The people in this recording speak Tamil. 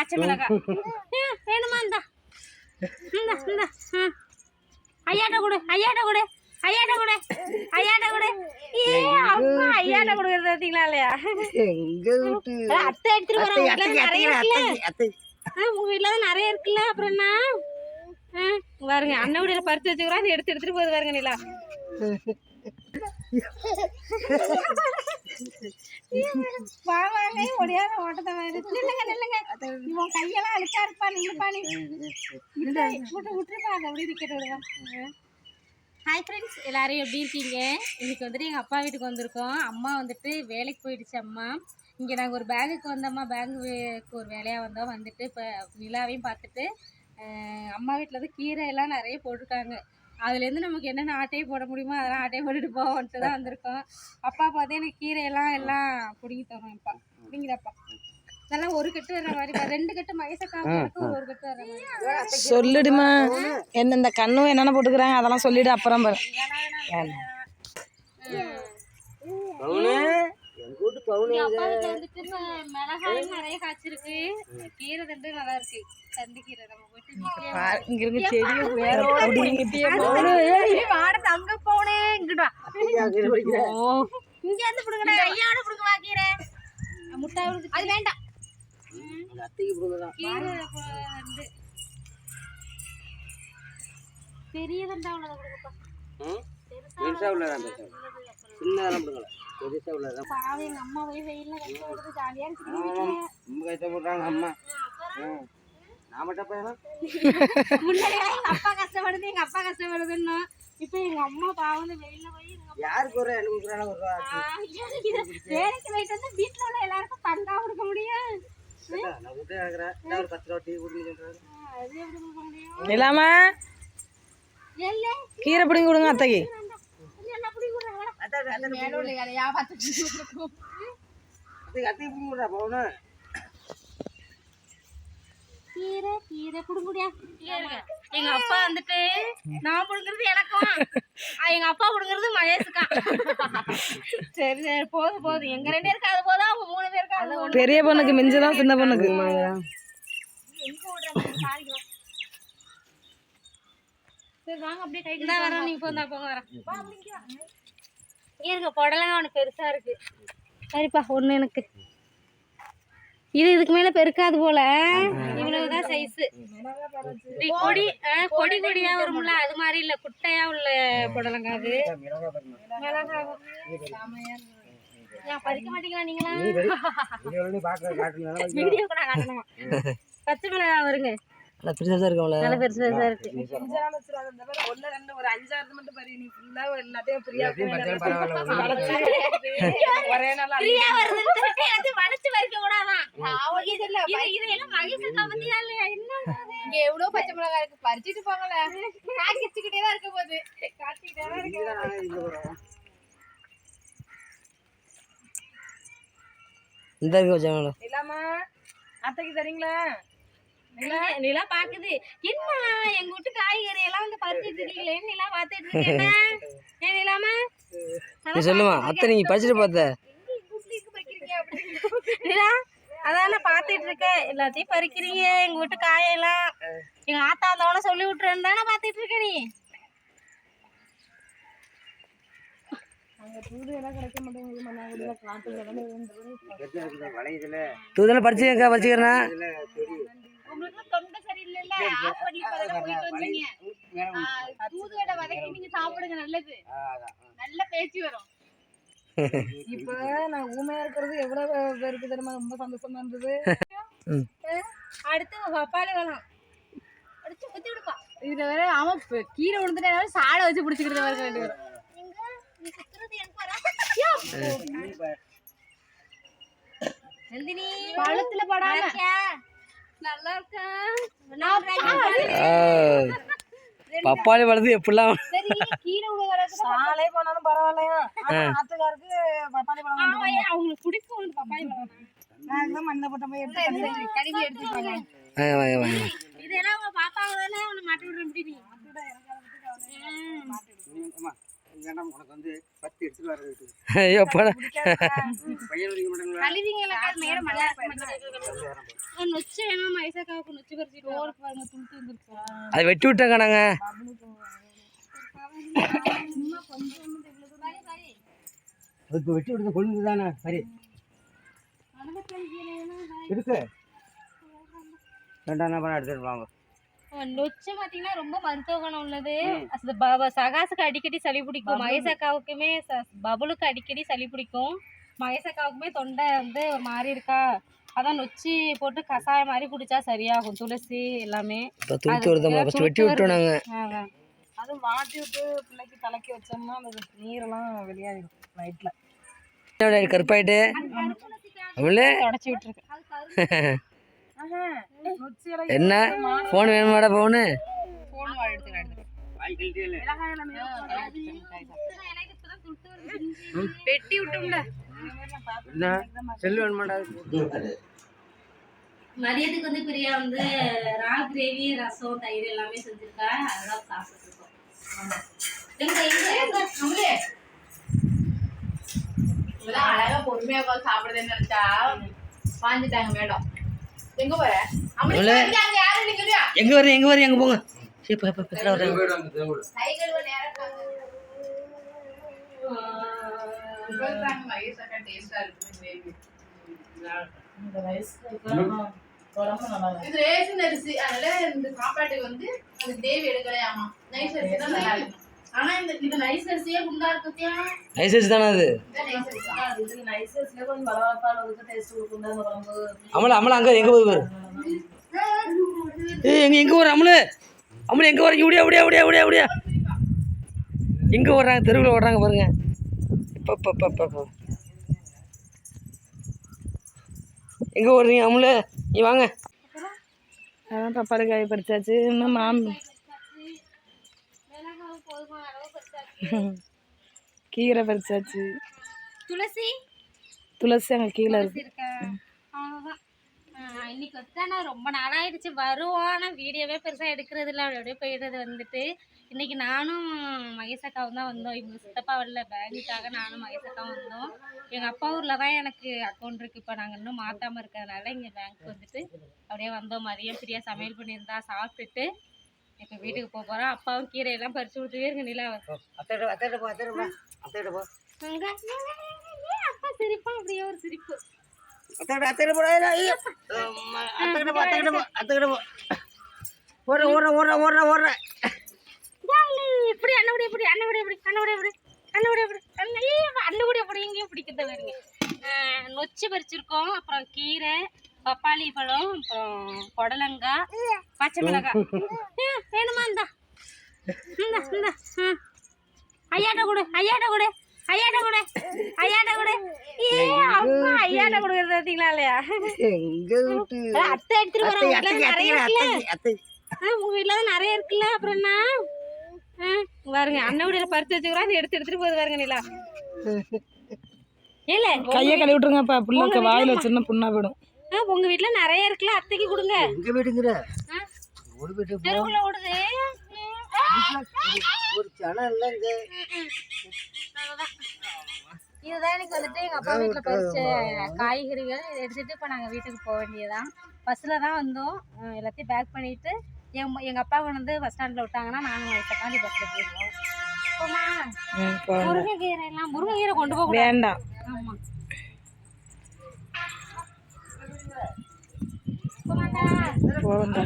பச்சை மிளகாய். வேணுமா இந்தா. இந்தா இந்தா. ஐயாட்ட கொடு ஐயாட்ட கொடு ஐயாட்ட கொடு ஐயாட்ட கொடு. ஏ அம்மா ஐயாட்ட கொடுக்கறது பார்த்தீங்களா இல்லையா? எங்க வீட்டு? அத்தை எடுத்துட்டு வரோம் நிறைய இருக்குல்ல? உங்க வீட்டில் தான் நிறைய இருக்குல்ல? அப்புறம் என்ன? பாருங்க அண்ணன் வீடியில் பறிச்சு வச்சுக்கிறோம் எடுத்து எடுத்துட்டு போகுது பாருங்க நிலா. பாவாங்க ஒடியாத ஓட்டத்தை மாதிரி நில்லுங்க நில்லுங்க. இவன் கையெல்லாம் அழுக்கா இருப்பா நில்லுப்பா நீ விட்டு விட்டுருப்பா அதை அப்படி நிற்கிட்டு ஹாய் ஃப்ரெண்ட்ஸ் எல்லாரும் எப்படி இருக்கீங்க? இன்னைக்கு வந்துட்டு எங்கள் அப்பா வீட்டுக்கு வந்திருக்கோம். அம்மா வந்துட்டு வேலைக்கு போயிடுச்சு அம்மா. இங்கே நாங்கள் ஒரு பேங்குக்கு வந்தோம்மா பேங்குக்கு ஒரு வேலையாக வந்தோம். வந்துட்டு இப்போ நிலாவையும் பார்த்துட்டு அம்மா வீட்டில் வந்து கீரை எல்லாம் நிறைய போட்டிருக்காங்க. அதுலேருந்து நமக்கு என்னென்ன ஆட்டையை போட முடியுமோ அதெல்லாம் ஆட்டையை போட்டுட்டு போவோன்ட்டு தான் வந்திருக்கோம். அப்பா பார்த்து எனக்கு கீரையெல்லாம் எல்லாம் பிடுங்கி தரோம் அப்பா. பிடிங்கிறப்பா இதெல்லாம் ஒரு கட்டு வர்ற மாதிரி. ரெண்டு கட்டு மகேசக்காவுக்கு ஒரு ஒரு கட்டு வர்ற மாதிரி. சொல்லிடுமா. என்ன இந்த கண்ணும் என்னென்ன போட்டுக்கிறாங்க அதெல்லாம் சொல்லிடு அப்புறம் பாரு பவுனு எங்க வீட்டு பவுனு இங்க அப்பா வீட்டுல வந்துட்டு ம- மிளகாயும் நிறைய காய்ச்சிருக்கு. கீரை தண்டு நல்லா இருக்கு. தண்டு கீரை நம்ம அது வேண்டாம். பெரிய தண்டா உள்ளதை பெருசா சின்னதெல்லாம் பிடுங்கல பெருசா உள்ளதான் பாவம் எங்க அம்மா போய் வெயில்ல கஷ்டப்பட்டு ஜாலியா இருக்கு ரொம்ப கஷ்டப்படுறாங்க அம்மா. நான் மட்டும் போயலாம் முன்னாடி எங்க அப்பா கஷ்டப்படுது எங்க அப்பா கஷ்டப்படுதுன்னு. இப்போ எங்க அம்மா பாவம் வெயில்ல போய் யாருக்கு ஒரு கொடுக்குறாங்க ஒரு வேலைக்கு போயிட்டு வந்து வீட்டுல உள்ள எல்லாருக்கும் தங்கா கொடுக்க முடியும்? இல்லாம இல்ல கீரை பிடிங்கி கொடுங்க அத்தைக்கு என்ன அப்படி கொடுறாங்க அத்தை அத்தை அத்தை அத்தைக்கு பிடிங்க பவுனு கீரை கீரை புடுங்குடியா? எங்க அப்பா வந்துட்டு நான் புடுங்குறது எனக்கும். ஆ, எங்க அப்பா புடுங்குறது மகேஷுக்கா சரி சரி போதும் போதும் எங்க ரெண்டு பேருக்கு அது போதும் அவங்க மூணு பேருக்கு அது. பெரிய பொண்ணுக்கு மிஞ்சுதான் சின்ன பொண்ணுக்கு. சரி வாங்க அப்படியே கை வரேன் நீங்க போந்தா போங்க வரேன் இருங்க புடலங்க ஒன்று பெருசா இருக்கு. சரிப்பா ஒன்று எனக்கு. இது இதுக்கு மேல பெருக்காது போல. இவ்வளவுதான் சைஸ் கொடி கொடி கொடியா வரும்ல அது மாதிரி இல்ல குட்டையா உள்ள புடலங்க அது. பறிக்க மாட்டீங்களா நீங்களா வீடியோ கூட காட்டணுமா? பச்சை மிளகா வருங்க. நல்லா பெருசா தான் இருக்கும்ல. நல்ல பெருசு பெருசா இருக்கு. பிரியா வருதுன்னு சொல்லிட்டு எல்லாத்தையும் வளைச்சு பறிக்க கூடாதான். இது இது இதெல்லாம் மகேஷக்கா பத்தியா இல்லையா? என்ன இங்க எவ்வளவு பச்சை மிளகாய் இருக்கு பறிச்சுட்டு போங்களேன் காய்ச்சி வச்சுக்கிட்டே தான் இருக்க போகுது காய்ச்சிக்கிட்டே தான் இருக்கு இந்த இருக்கு வச்சாங்களோ அத்தைக்கு தரீங்களா? நிலா- நிலா பாக்குது. என்ன எங்க வீட்டு காய்கறி எல்லாம் வந்து பறிச்சிட்டு இருக்கீங்களே நிலா பாத்துட்டு இருக்கேன். ஏன் நிலாமா? நீ சொல்லுமா அத்தை நீங்க படிச்சுட்டு பார்த்த நிலா அதான் நான் பாத்துட்டு இருக்கேன் எல்லாத்தையும் பறிக்கிறீங்க எங்க வீட்டு காயெல்லாம். எங்க ஆத்தா வந்தவன சொல்லி விட்டுறேன்னு தானே பாத்துட்டு இருக்க நீ. தூதெல்லாம் படிச்சுக்கா படிச்சுக்கிறேன்னா இதுல செடி உங்களுக்கு தொண்டை சரியில்லைல்ல ஆஃப் பண்ணி இப்பதான் போயிட்டு வந்தீங்க மேல ஆ, தூதுவடை வதக்கி நீங்க சாப்பிடுங்க நல்லது. நல்ல பேச்சு வரும். இப்போ நான் ஊமையா இருக்கிறது எவ்வளவு பேருக்கு தெரியுமா? ரொம்ப சந்தோஷமா இருந்தது அடுத்து பப்பாளி விடுப்பா இதுல வேற அவன் இப்ப கீரை விழுந்துட்டாலும் சாடை வச்சு பிடிச்சிக்கிறது வர ரெண்டு பேரும் எங்க நீ சுத்துறது எனக்கு வரா நந்தினி பழத்துல படாம? நல்லா இருக்கா பப்பாளி வளர்ந்து எப்படிலாம்? சாலை போனாலும் பரவாயில்லையா? ஆனா ஆத்துக்காருக்கு பப்பாளி பழம் அவங்களுக்கு பிடிக்கும் பப்பாளி பழம் நான் இதுதான் மண்ணில் போட்ட போய் எடுத்து கழுவி எடுத்துக்கோங்க இதெல்லாம் உங்க பாப்பாவை தானே அவனை மாட்டி விடுற எப்படி உனக்கு வந்து பத்து எடுத்துட்டு வர்றது ஐயோ படம் பையன் வைக்க மாட்டாங்களா கழுவிங்களா நேரம் மழை நொச்சு வேணாம் மைசாக்காவுக்கு நொச்சு பறிச்சுட்டு ஓட பாருங்க துண்டு வந்துருச்சு அதை வெட்டி விட்டாங்க இப்போ வெட்டி விடுறது கொழுந்து தானே. சரி. இருக்கு. வேண்டாம் நான் எடுத்துட்டு வாங்க. நொச்சு பாத்தீங்கன்னா ரொம்ப மருத்துவ குணம் உள்ளது. சகாசுக்கு அடிக்கடி சளி பிடிக்கும். மகேசக்காவுக்குமே ச- பபுலுக்கு அடிக்கடி சளி பிடிக்கும். மகேசக்காவுக்குமே தொண்டை வந்து ஒரு மாதிரி இருக்கா? அதான் நொச்சி போட்டு கஷாயம் மாதிரி குடிச்சா சரியாகும். துளசி எல்லாமே. வெட்டி விட்டோம் அதுவும் வாட்டி விட்டு பிள்ளைக்கு தலைக்கி வச்சோம்னா அந்த நீரெல்லாம் வெளியாகிடும் நைட்டில் கருப்பாயிட்டு? அவளே தொடச்சி விட்டுருக்கு என்ன? ஃபோன் வேணுமாடா ஃபோனு வெட்டி விட்டோம்ல. என்ன? செல்லு வேணுமாடா? மதியத்துக்கு வந்து பிரியா வந்து ரால் கிரேவி ரசம் தயிர் எல்லாமே செஞ்சிருக்கா. அதான் சாப்பிட்டு இருக்கோம். அழகா பொறுமையா உட்காந்து சாப்பிடுறதுன்னு நினைச்சா வாங்கிட்டாங்க மேடம். எங்க போற? எங்கே வரீங்க எங்கே போங்க. சரி வரேன் இது ரேஷன் அரிசி அதனால இந்த சாப்பாட்டுக்கு வந்து அந்த கிரேவி எடுக்கலையாமா? நைஸ் அரிசி தான் நல்லா இருக்கும். ஆனா இந்த இது நைஸ் அரிசியே குண்டா இருக்குத்தியா லைசன்ஸ் தானே அது? நைஸ் அரிசி அமல அமல அங்கே எங்கே போய் பாரு. ஏய் எங்கே எங்கே வர அமலு? அமலு எங்கே வரீங்க ஓடியா ஓடியா ஓடியா ஓடியா ஓடியா. எங்கே ஓடுறாங்க? தெருவில் ஓடுறாங்க பாருங்க. இப்போ எங்கே ஓடுறீங்க அமலு? நீ வாங்க. அதான் பப்பாளி காய் பறிச்சாச்சு இன்னும் மாம்பு மிளகாய் போதுமான அளவு பறிச்சாச்சு. கீரை பறிச்சாச்சு. துளசி? துளசி அங்கே கீழே இருக்கு. இன்னைக்கு வந்து ஆனால் ரொம்ப நாளாயிடுச்சு. வருவோம் ஆனால் வீடியோவே பெருசாக எடுக்கிறது இல்லை. அப்படி அப்படியே போயிடுறது வந்துட்டு. இன்னைக்கு நானும் மகேஷ் அக்காவும் தான் வந்தோம். இவங்க சித்தப்பா வரல. பேங்குக்காக நானும் மகேஷ் அக்காவும் வந்தோம். எங்கள் அப்பா ஊரில் தான் எனக்கு அக்கௌண்ட் இருக்குது இப்போ நாங்கள் இன்னும் மாற்றாமல் இருக்கிறதுனால இங்கே பேங்க் வந்துட்டு அப்படியே வந்தோம். மதியம் ஃப்ரீயாக சமையல் பண்ணியிருந்தா சாப்பிட்டுட்டு இப்போ வீட்டுக்கு போக போகிறோம் அப்பாவும் கீரையெல்லாம் பறிச்சு கொடுத்துட்டே இருக்கு நிலாவை அத்தையிட அத்தையிட போ அத்தையிட போ அத்தையிட போ. அப்பா சிரிப்பா அப்படியே ஒரு சிரிப்பு. அத்தையிட அத்தையிட போடா போ அத்தையிட போ அத்தையிட போ. ஓடுற ஓடுற ஓடுற ஓடுற ஓடுற வாலு, இப்படி அண்ணகுடி இப்படி அண்ணகுடி இப்படி அண்ணகுடி இப்படி அண்ணகுடி இப்படி அண்ணகுடி அப்படி எங்கேயும் பிடிக்கிறது வருங்க நொச்சி பறிச்சிருக்கோம் அப்புறம் கீரை பப்பாளி பழம் அப்புறம் புடலங்காய் பச்சை மிளகாய். வேணுமா இந்தா. இந்தா இந்தா. ஐயாட்ட கொடு ஐயாட்ட கொடு ஐயாட்ட கொடு ஐயாட்ட கொடு. ஏ அம்மா ஐயாட்ட கொடுக்குறது பார்த்தீங்களா இல்லையா? எங்க விட்டு அஹ், அத்தை எடுத்துட்டு வரோம் நிறைய இருக்குல்ல. உங்க வீட்டுல தான் நிறைய இருக்குல்ல அப்புறம் என்ன? பாருங்க அண்ணன் வீடியில பறிச்சு வச்சுக்கிறோம் அதை எடுத்து எடுத்துட்டு போகுது பாருங்க நிலா. இல்ல கையை கழுவி விட்டுருங்கப்பா புள்ள வாயில் வச்சிருந்தா புண்ணா போயிடும். ஆ, உங்க வீட்டுல நிறைய இருக்குல்ல அத்தைக்கு கொடுங்க. எங்க வீட்டுங்கிற ஆ, ஒரு வீட்டு. தெருவுல ஓடுது. ஒரு சனம் இல்லைங்க இதுதான் எனக்கு வந்துட்டு எங்க அப்பா வீட்டுல பறிச்ச காய்கறிகள். இதை எடுத்துட்டு இப்ப நாங்க வீட்டுக்கு போக வேண்டியதுதான். பஸ்ல தான் வந்தோம். எல்லாத்தையும் பேக் பண்ணிட்டு எங்க எங்க அப்பா கொண்டு வந்து பஸ் ஸ்டாண்ட்ல விட்டாங்கன்னா நாங்க செக்காண்டி பஸ்ல போயிருவோம் போமா ம் போ முருங்கைக்கீரை எல்லாம் முருங்கைக்கீரை கொண்டு போக கூடாது வேண்டாம். ஆமா. போங்க